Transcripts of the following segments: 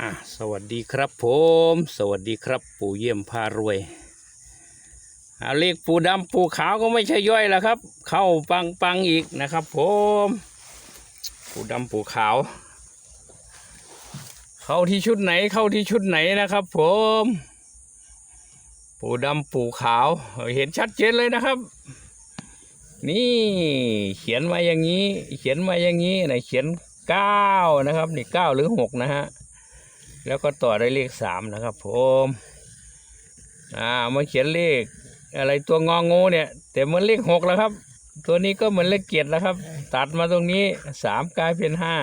อะสวัสดีครับผม สวัสดีครับปู่เยี่ยมพารวยอาเลขปู่ดำปู่ขาวก็ไม่ใช่ย่อยแล้วครับ เข้าปังปังอีกนะครับผมปู่ดำปู่ขาว เข้าที่ชุดไหนเข้าที่ชุดไหนนะครับผมปู่ดำปู่ขาวเห็นชัดเจนเลยนะครับ นี่เขียนมาอย่างนี้ เขียนมาอย่างนี้ไหนเขียนเก้านะครับ นี่เก้าหรือหกนะฮะ แล้วก็ต่อได้เลขสามนะครับผมอ่ามาเขียนเลข อะไรตัวงองูเนี่ย แต่เหมันเลขหกแล้วครับ ตัวนี้ก็เหมือนเลขเกียรตแล้วครับ ตัดมาตรงนี้สามกลายเป็นห้า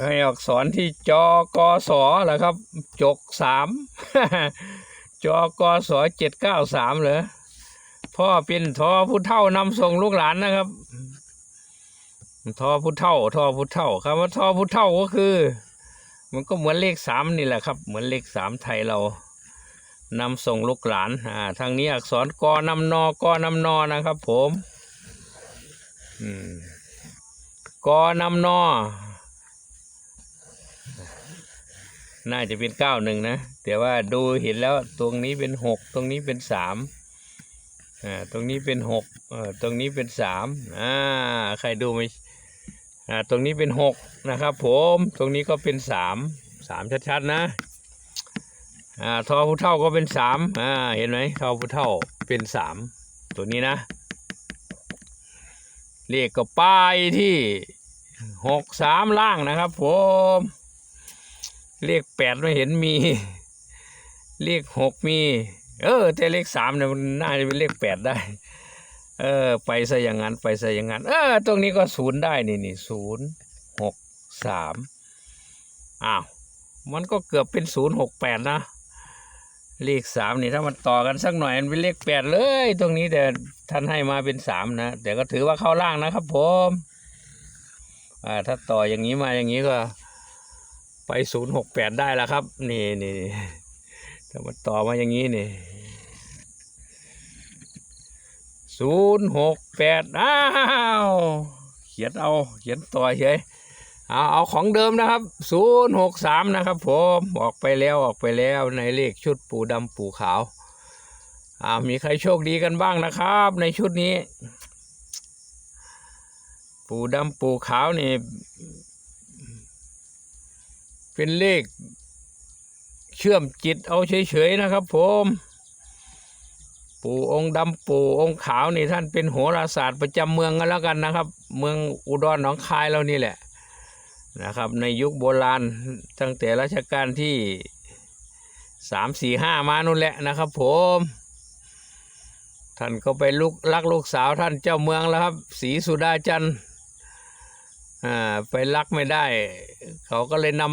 ให้อักษรที่จกสแหละครับ จกสามจกสอเจ็ดเก้าสามเหรอพ่อเป็นทอผู้เท่านำส่งลูกหลานนะครับทอผู้เท่าทอผู้เท่าคำว่าทอผู้เท่าก็คือ มันก็เหมือนเลขสามนี่แหละครับ เหมือนเลขสามไทยเรานำส่งลูกหลานอ่าทางนี้อักษรกอนำนอกอนำนอนะครับ ผมอืมกอนำนอน่าจะเป็นเก้าหนึ่งนะ แต่ว่าดูเห็นแล้วตรงนี้เป็นหกตรงนี้เป็นสามอ่าตรงนี้เป็นหกเออตรงนี้เป็นสามอ่าใครดูไหม อ่าตรงนี้เป็นหกนะครับผมตรงนี้ก็เป็นสามสามชัดๆนะอ่าทอผู้เท่าก็เป็นสามอ่าเห็นไหมทอผู้เท่าเป็นสามตัวนี้นะเลขก็ป้ายที่หกสามล่างนะครับผมเลขแปดไม่เห็นมีเลขหกมี เออแต่เลขสามเนี่ยมันน่าจะเป็นเลขแปดได้ เออ ไปซะอย่างนั้นไปซะอย่างนั้นเออตรงนี้ก็ศูนย์ได้นี่นี่ศูนย์หกสามอ้าวมันก็เกือบเป็นศูนย์หกแปดนะเลขสามนี่ถ้ามันต่อกันสักหน่อยมันเป็นเลขแปดเลย ตรงนี้แต่ท่านให้มาเป็นสามนะแต่ก็ถือว่าเข้าล่างนะครับผมอ่าถ้าต่ออย่างนี้มาอย่างนี้ก็ไปศูนย์หกแปดได้แล้วครับ นี่นี่นี่ถ้ามันต่อมาอย่างนี้นี่ ศูนย์หกแปดอ้าวเขียนเอาเขียนต่อเฉยเอาเอาของเดิมนะครับศูนย์หกสามนะครับผมออกไปแล้วออกไปแล้วในเลขชุดปูดำปูขาวอ่ามีใครโชคดีกันบ้างนะครับ ในชุดนี้ ปูดำปูขาวนี่ เป็นเลขเชื่อมจิตเอาเฉยๆนะครับผม ปู่องค์ดำปู่องค์ขาวนี่ท่านเป็นโหราศาสตร์ประจำเมืองกันแล้วกันนะครับ เมืองอุดรหนองคายเรานี่แหละนะครับ ในยุคโบราณตั้งแต่รัชกาลที่สามสี่ห้ามานู่นแหละนะครับ ผม ท่านก็ไปลุกลักลูกสาวท่านเจ้าเมืองแล้วครับศรีสุดาจันทร์อ่าไปลักไม่ได้ เขาก็เลยน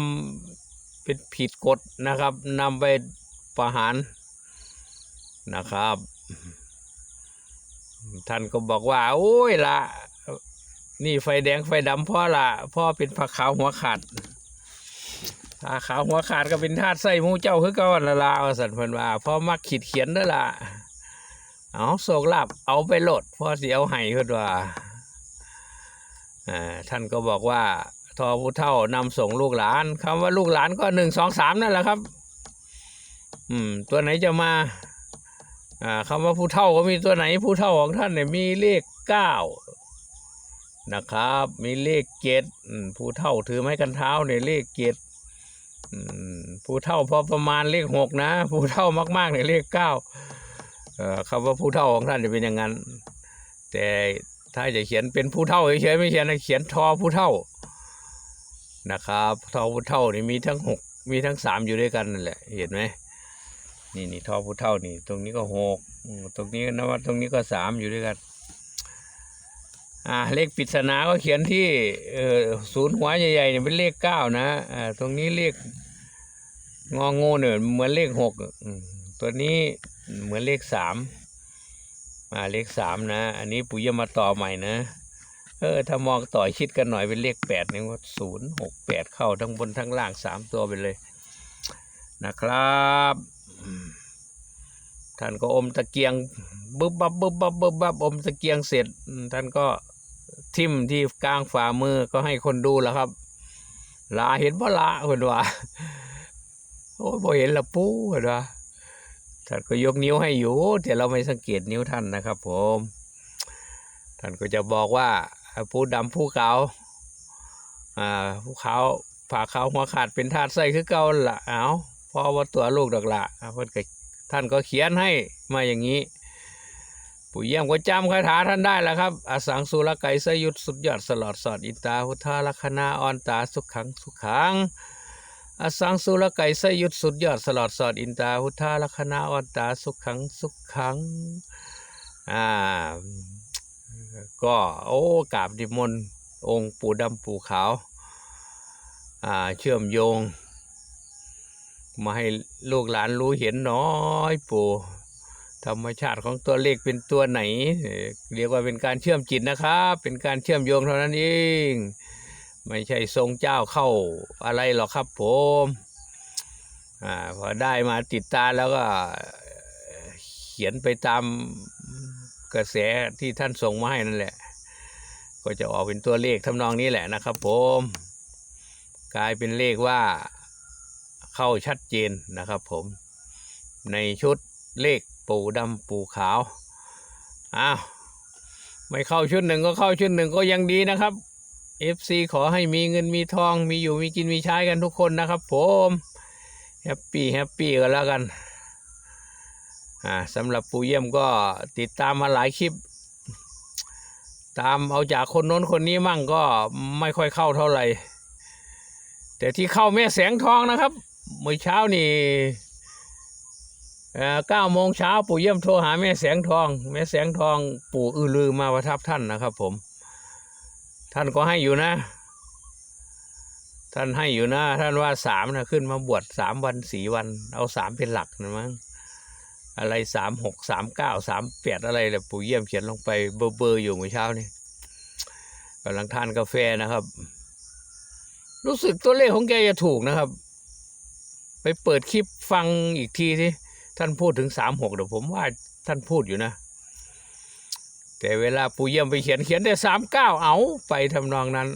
ำเป็นผิดกฎนะครับนำไปประหารนะครับ ท่านก็บอกว่า โอ้ยละนี่ไฟแดงไฟดำพ่อละพ่อเป็นผักขาวหัวขาดถ้าขาวหัวขาดก็เป็นธาตุไส้หมูเจ้าคือก่าหั่นละลาวสันพิ่นว่าพ่อมักขีดเขียนเด้อละเอาโศกลาบเอาไปโหลดพ่อสิเอาให้เพิ่นว่าอ่าท่านก็บอกว่าทอผู้เท่านำส่งลูกหลาน คำว่าลูกหลานก็หนึ่งสองสามนั่นแหละครับ อืม ตัวไหนจะมา อ่าคำว่าผู้เท่าก็มีตัวไหนผู้เท่าของท่านเนี่ยมีเลขเก้านะครับ มีเลขเจ็ดผู้เท่าถือไม้กันเท้าเนี่ยเลขเจ็ดผู้เท่าพอประมาณเลขหกนะ ผู้เท่ามากๆเนี่ยเลขเก้าคำว่าผู้เท่าของท่านจะเป็นอย่างนั้น แต่ถ้าจะเขียนเป็นผู้เท่าเฉยๆไม่เขียนนะเขียนทอผู้เท่านะครับทอผู้เท่านี่มีทั้งหกมีทั้งสามอยู่ด้วยกันนั่นแหละเห็นไหม นี่นี่ท่อผู้เท่านี่ ตรงนี้ก็หกตรงนี้นะว่าตรงนี้ก็สามอยู่ด้วยกันอ่าเลขปริศนาก็เขียนที่เอ่อศูนย์หัวใหญ่ๆเนี่ยเป็นเลขเก้านะอ่าตรงนี้เลขงองูเนี่ยเหมือนเลขหกตัวนี้เหมือนเลขสามอ่าเลขสามนะ อันนี้ปุ๋ยมาต่อใหม่นะเออถ้ามองต่อชิดกันหน่อยเป็นเลขแปดเนี่ยว่าศูนย์หกแปดเข้าทั้งบนทั้งล่างสามตัวไปเลยนะครับ ท่านก็อมตะเกียงบึบบับบึบบับบึบบับอมตะเกียงเสร็จ ท่านก็ทิ่มที่กลางฝ่ามือก็ให้คนดูแล้วครับ ลาเห็นบ่ละเพิ่นว่าโอ้ยบ่เห็นละปูเพิ่นว่าท่านก็ยกนิ้วให้อยู่ แต่เราไม่สังเกตนิ้วท่านนะครับ ผม ท่านก็จะบอกว่าผู้ดำผู้ขาวอ่าผู้ขาวผ่าขาวหัวขาดเป็นธาตุไส้คือเก่าละเอา พราะว่าตัวลูกดอกละเพิ่นก็ท่านก็เขียนให้มาอย่างนี้ ปู่เยี่ยมก็จำคาถาท่านได้แล้วครับอสังสุรไกสยุทธสุดยอดสลอดสอดอินตาพุทธาลักษณาออนตาสุขขังสุขขังอสังสุรไกสยุทธสุดยอดสลอดสอดอินตาพุทธาลักษณาออนตาสุขขังสุขขังอ่าก็โอ้กราบดิมนองค์ปู่ดำปู่ขาวอ่าเชื่อมโยง มาให้ลูกหลานรู้เห็นน้อยปู่ธรรมชาติของตัวเลขเป็นตัวไหน เรียกว่าเป็นการเชื่อมจิตนะครับ เป็นการเชื่อมโยงเท่านั้นเอง ไม่ใช่ทรงเจ้าเข้าอะไรหรอกครับผมอ่าพอได้มาติดตาแล้วก็เขียนไปตามกระแสที่ท่านส่งมาให้นั่นแหละ ก็จะออกเป็นตัวเลขทำนองนี้แหละนะครับผม กลายเป็นเลขว่า เข้าชัดเจนนะครับผมในชุดเลขปูดำปูขาวอ้าวไม่เข้าชุดหนึ่งก็เข้าชุดหนึ่งก็ยังดีนะครับ FC ขอให้มีเงินมีทองมีอยู่มีกินมีใช้กันทุกคนนะครับผมแฮปปี้แฮปปี้กันแล้วกันอ่าสำหรับปูเยี่ยมก็ติดตามมาหลายคลิป ตามเอาจากคนโน้นคนนี้มั่งก็ไม่ค่อยเข้าเท่าไหร่ แต่ที่เข้าแม่แสงทองนะครับ เมื่อเช้านี่เก้าโมงเช้าปู่เยี่ยมโทรหาแม่แสงทอง แม่แสงทอง ปู่อือลือมาประทับท่านนะครับ ผม ท่านก็ให้อยู่นะ ท่านให้อยู่นะ ท่านว่าสามนะขึ้นมาบวชสามวันสี่วัน เอาสามเป็นหลักนะมั้งอะไรสามหกสามเก้าสามแปดอะไรแหละปู่เยี่ยมเขียนลงไปเบอร์เบอร์อยู่เมื่อเช้านี่กำลังทานกาแฟนะครับ รู้สึกตัวเลขของแกจะถูกนะครับ ไปเปิดคลิปฟังอีกทีสิท่านพูดถึงสามหกเดี๋ยวผมว่าท่านพูดอยู่นะ แต่เวลาปู่เยี่ยมไปเขียนเขียนแต่สามเก้าเอาไปทำนองนั้น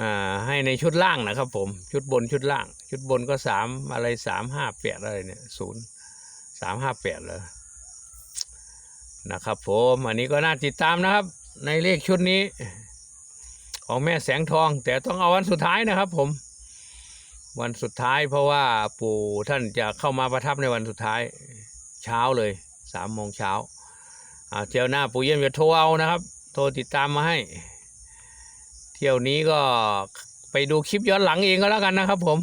อ่าให้ในชุดล่างนะครับผม ชุดบนชุดล่าง ชุดบนก็สามอะไรสามห้าแปดอะไรเนี่ยศูนย์สามห้าแปดเลยนะครับผมอันนี้ก็น่าติดตามนะครับ ในเลขชุดนี้ ของแม่แสงทอง แต่ต้องเอาวันสุดท้ายนะครับผม วันสุดท้ายเพราะว่าปู่ท่านจะเข้ามาประทับในวันสุดท้ายเช้าเลยสามโมงเช้าเที่ยวหน้าปู่เยี่ยมจะโทรเอานะครับ โทรติดตามมาให้ เที่ยวนี้ก็ไปดูคลิปย้อนหลังเองก็แล้วกันนะครับ ผม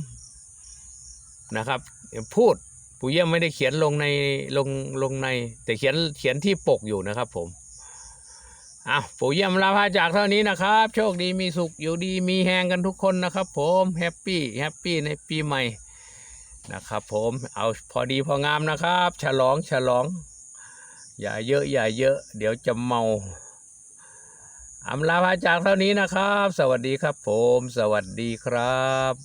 นะครับพูดปู่เยี่ยมไม่ได้เขียนลงในลงลงใน แต่เขียนเขียนที่ปกอยู่นะครับ ผม อ้าวปู่เยี่ยมลาพาจากเท่านี้นะครับ โชคดีมีสุขอยู่ดีมีแหงกันทุกคนนะครับ ผมแฮปปี้แฮปปี้ในปีใหม่นะครับ ผมเอาพอดีพองามนะครับ ฉลองฉลอง อย่าเยอะอย่าเยอะ เดี๋ยวจะเมาอำลาพาจากเท่านี้นะครับ สวัสดีครับผม สวัสดีครับ